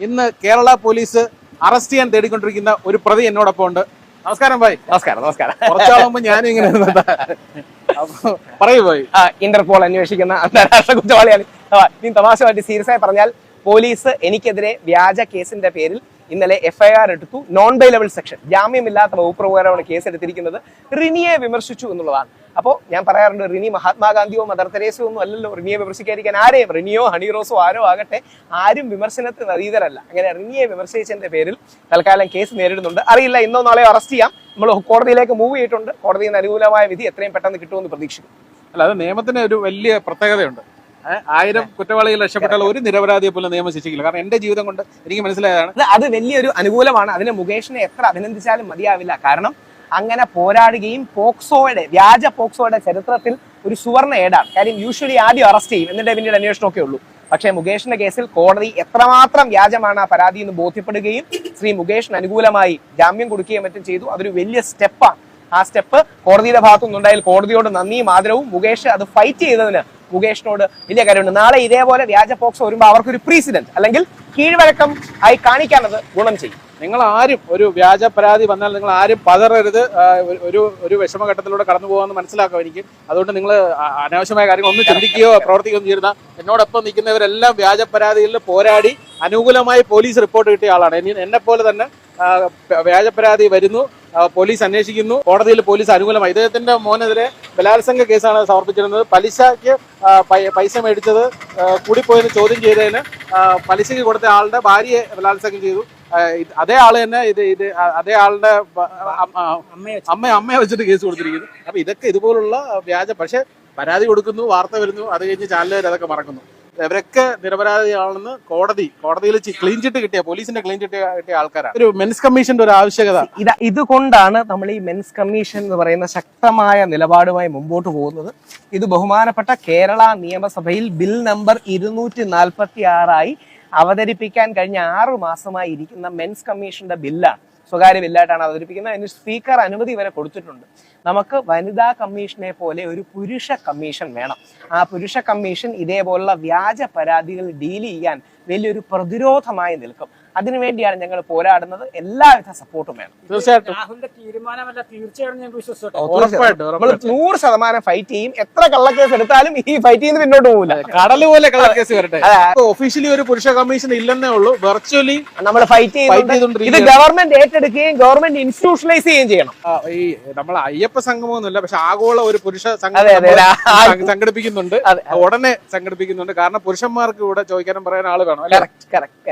ഇന്ന് Kerala police arrest ചെയ്യാൻ തേടിക്കൊണ്ടിരിക്കുന്ന ഒരു പ്രതി എന്നോടൊപ്പം ഉണ്ട്. നമസ്കാരം ഭായ്. നമസ്കാരം നമസ്കാരം. കുറച്ചാളുമ്പോ ഞാനും ഇങ്ങനെ പറയൂ ഭായ്. ഇന്റർപോൾ അന്വേഷിക്കുന്ന അന്താരാഷ്ട്ര കുറ്റവാളിയാണ്. നീ തമാശമായിട്ട് സീരിയസ് ആയി പറഞ്ഞാൽ പോലീസ് എനിക്കെതിരെ വ്യാജ കേസിന്റെ പേരിൽ ഇന്നലെ എഫ്ഐആർ എടുത്തു. നോൺ ബൈലബിൾ സെക്ഷൻ ജാമ്യമില്ലാത്ത വകുപ്പ് പ്രകാരമാണ് കേസ് എടുത്തിരിക്കുന്നത്. റിനിയെ വിമർശിച്ചു എന്നുള്ളതാണ്. അപ്പോൾ ഞാൻ പറയാറുണ്ട് റിനി മഹാത്മാഗാന്ധിയോ മദർ തെരേസയോ ഒന്നും അല്ലല്ലോ റിനിയെ വിമർശിക്കാതിരിക്കാൻ. ആരെയും റിനിയോ ഹണിറോസോ ആരോ ആകട്ടെ ആരും വിമർശനത്തിന് അതീതരല്ല. അങ്ങനെ റിനിയെ വിമർശിച്ചതിന്റെ പേരിൽ തൽക്കാലം കേസ് നേരിടുന്നുണ്ട്. അറിയില്ല ഇന്നോ നാളെയോ അറസ്റ്റ് ചെയ്യാം. നമ്മൾ കോടതിയിലേക്ക് മൂവ് ചെയ്തിട്ടുണ്ട്. കോടതിയിൽ നിന്ന് അനുകൂലമായ വിധി എത്രയും പെട്ടെന്ന് കിട്ടുമെന്ന് പ്രതീക്ഷിക്കും അല്ലാതെ നിയമത്തിന് ഒരു വലിയ പ്രത്യേകതയുണ്ട്. ആയിരം കുറ്റവാളികൾ രക്ഷപ്പെട്ടാൽ ഒരു നിരപരാധിയെ പോലും നിയമം ശിക്ഷിക്കില്ല. കാരണം എന്റെ ജീവിതം കൊണ്ട് എനിക്ക് മനസ്സിലായതാണ് അത് വലിയൊരു അനുകൂലമാണ്. അതിന് മുകേഷിനെ എത്ര അഭിനന്ദിച്ചാലും മതിയാവില്ല. കാരണം അങ്ങനെ പോരാടുകയും പോക്സോയുടെ വ്യാജ പോക്സോയുടെ ചരിത്രത്തിൽ ഒരു സുവർണ ഏടാണ്. കാര്യം യൂഷ്വലി ആദ്യം അറസ്റ്റ് ചെയ്യും. എന്നിട്ട് പിന്നീട് അന്വേഷണമൊക്കെ ഉള്ളൂ. പക്ഷേ മുകേഷിന്റെ കേസിൽ കോടതി എത്രമാത്രം വ്യാജമാണ് ആ പരാതി എന്ന് ബോധ്യപ്പെടുകയും ശ്രീ മുകേഷിന് അനുകൂലമായി ജാമ്യം കൊടുക്കുകയും മറ്റും ചെയ്തു. അതൊരു വലിയ സ്റ്റെപ്പാണ് ആ സ്റ്റെപ്പ് കോടതിയുടെ ഭാഗത്തുനിന്നുണ്ടായാൽ കോടതിയോട് നന്ദിയും ആദരവും മുകേഷ് അത് ഫൈറ്റ് ചെയ്തതിന് മുകേഷിനോട് വലിയ കാര്യമുണ്ട്. നാളെ ഇതേപോലെ വ്യാജ പോക്സോ വരുമ്പോൾ അവർക്കൊരു പ്രീസിഡന്റ് അല്ലെങ്കിൽ കീഴ്വഴക്കം ആയി കാണിക്കാനത് ഗുണം ചെയ്യും. നിങ്ങൾ ആരും ഒരു വ്യാജ പരാതി വന്നാൽ നിങ്ങൾ ആരും പതറരുത്. ഒരു- ഒരു വിഷമഘട്ടത്തിലൂടെ കടന്നു പോകാമെന്ന് മനസ്സിലാക്കാം എനിക്ക്. അതുകൊണ്ട് നിങ്ങൾ അനാവശ്യമായ കാര്യങ്ങൾ ഒന്നും ചിന്തിക്കുകയോ പ്രവർത്തിക്കുകയോ ചെയ്യുന്ന എന്നോടൊപ്പം നിൽക്കുന്നവരെല്ലാം വ്യാജ പരാതികളിൽ പോരാടി അനുകൂലമായി പോലീസ് റിപ്പോർട്ട് കിട്ടിയ ആളാണ്. എന്നെ- പോലെ തന്നെ വ്യാജ പരാതി വരുന്നു. പോലീസ് അന്വേഷിക്കുന്നു. കോടതിയിൽ പോലീസ് അനുകൂലമായി. ഇദ്ദേഹത്തിന്റെ മോനെതിരെ ബലാത്സംഗ കേസാണ് സമർപ്പിച്ചിരുന്നത്. പലിശയ്ക്ക് പൈസ മേടിച്ചത് കൂടിപ്പോയെന്ന് ചോദ്യം ചെയ്തതിന് പലിശയ്ക്ക് കൊടുത്ത ആളുടെ ഭാര്യയെ ബലാത്സംഗം ചെയ്തു. അതേ ആൾ തന്നെ ഇത് ഇത് അതേ ആളുടെ അമ്മ അമ്മയെ വെച്ചിട്ട് കേസ് കൊടുത്തിരിക്കുന്നു. അപ്പൊ ഇതൊക്കെ ഇതുപോലുള്ള വ്യാജ പക്ഷെ പരാതി കൊടുക്കുന്നു വാർത്ത വരുന്നു അത് കഴിഞ്ഞ് ചാനലുകാർ അതൊക്കെ മറക്കുന്നു. ഇവരൊക്കെ നിരപരാധിയാണെന്ന് കോടതി കോടതിയിൽ ക്ലീൻ ചിട്ട് കിട്ടിയ പോലീസിന്റെ ക്ലീൻ ചിട്ട് കിട്ടിയ ആൾക്കാരാണ്. ഒരു മെൻസ് കമ്മീഷന്റെ ഒരു ആവശ്യകത. ഇത് ഇതുകൊണ്ടാണ് നമ്മൾ ഈ മെൻസ് കമ്മീഷൻ എന്ന് പറയുന്ന ശക്തമായ നിലപാടുമായി മുമ്പോട്ട് പോകുന്നത്. ഇത് ബഹുമാനപ്പെട്ട കേരള നിയമസഭയിൽ ബിൽ നമ്പർ ഇരുന്നൂറ്റി നാൽപ്പത്തി ആറായി അവതരിപ്പിക്കാൻ കഴിഞ്ഞ ആറു മാസമായി ഇരിക്കുന്ന മെൻസ് കമ്മീഷന്റെ ബില്ലാണ് സ്വകാര്യ ബില്ലായിട്ടാണ് അവതരിപ്പിക്കുന്നത്. അതിന് സ്പീക്കർ അനുമതി വരെ കൊടുത്തിട്ടുണ്ട്. നമുക്ക് വനിതാ കമ്മീഷനെ പോലെ ഒരു പുരുഷ കമ്മീഷൻ വേണം. ആ പുരുഷ കമ്മീഷൻ ഇതേപോലുള്ള വ്യാജ പരാതികൾ ഡീൽ ചെയ്യാൻ വലിയൊരു പ്രതിരോധമായി നിൽക്കും. അതിനുവേണ്ടിയാണ് ഞങ്ങൾ പോരാടുന്നത്. എല്ലാവിധ സപ്പോർട്ടും വേണം. തീർച്ചയായിട്ടും. രാഹുലിന്റെ തീരുമാനമല്ല വിശ്വസിച്ചോട്ടെ. നമ്മൾ. നൂറ് ശതമാനം ഫൈറ്റ് ചെയ്യും. എത്ര കള്ളക്കേസ് എടുത്താലും ഈ ഫൈറ്റ് ചെയ്യുന്ന പിന്നോട്ട് പോകില്ല കടൽ പോലെ കള്ളക്കേസ് വരട്ടെ. ഒഫീഷ്യലി ഒരു പുരുഷ കമ്മീഷൻ ഇല്ലെന്നേ ഉള്ളൂ. വെർച്വലി നമ്മൾ ഫൈറ്റ് ചെയ്യുന്നുണ്ട്. ഇത് ഗവൺമെന്റ് ഏറ്റെടുക്കുകയും ഗവൺമെന്റ് ഇൻസ്റ്റിറ്റ്യൂഷണലൈസ് ചെയ്യുകയും ചെയ്യണം. ഈ നമ്മൾ അയ്യപ്പ സംഗമമൊന്നുമില്ല. പക്ഷെ ആഗോള ഒരു പുരുഷ സംഘ- സംഘടിപ്പിക്കുന്നുണ്ട്. ഉടനെ സംഘടിപ്പിക്കുന്നുണ്ട്. കാരണം പുരുഷന്മാർക്ക് ഇവിടെ ചോദിക്കാനും പറയാൻ ആൾ വേണം അല്ലെ? Correct correct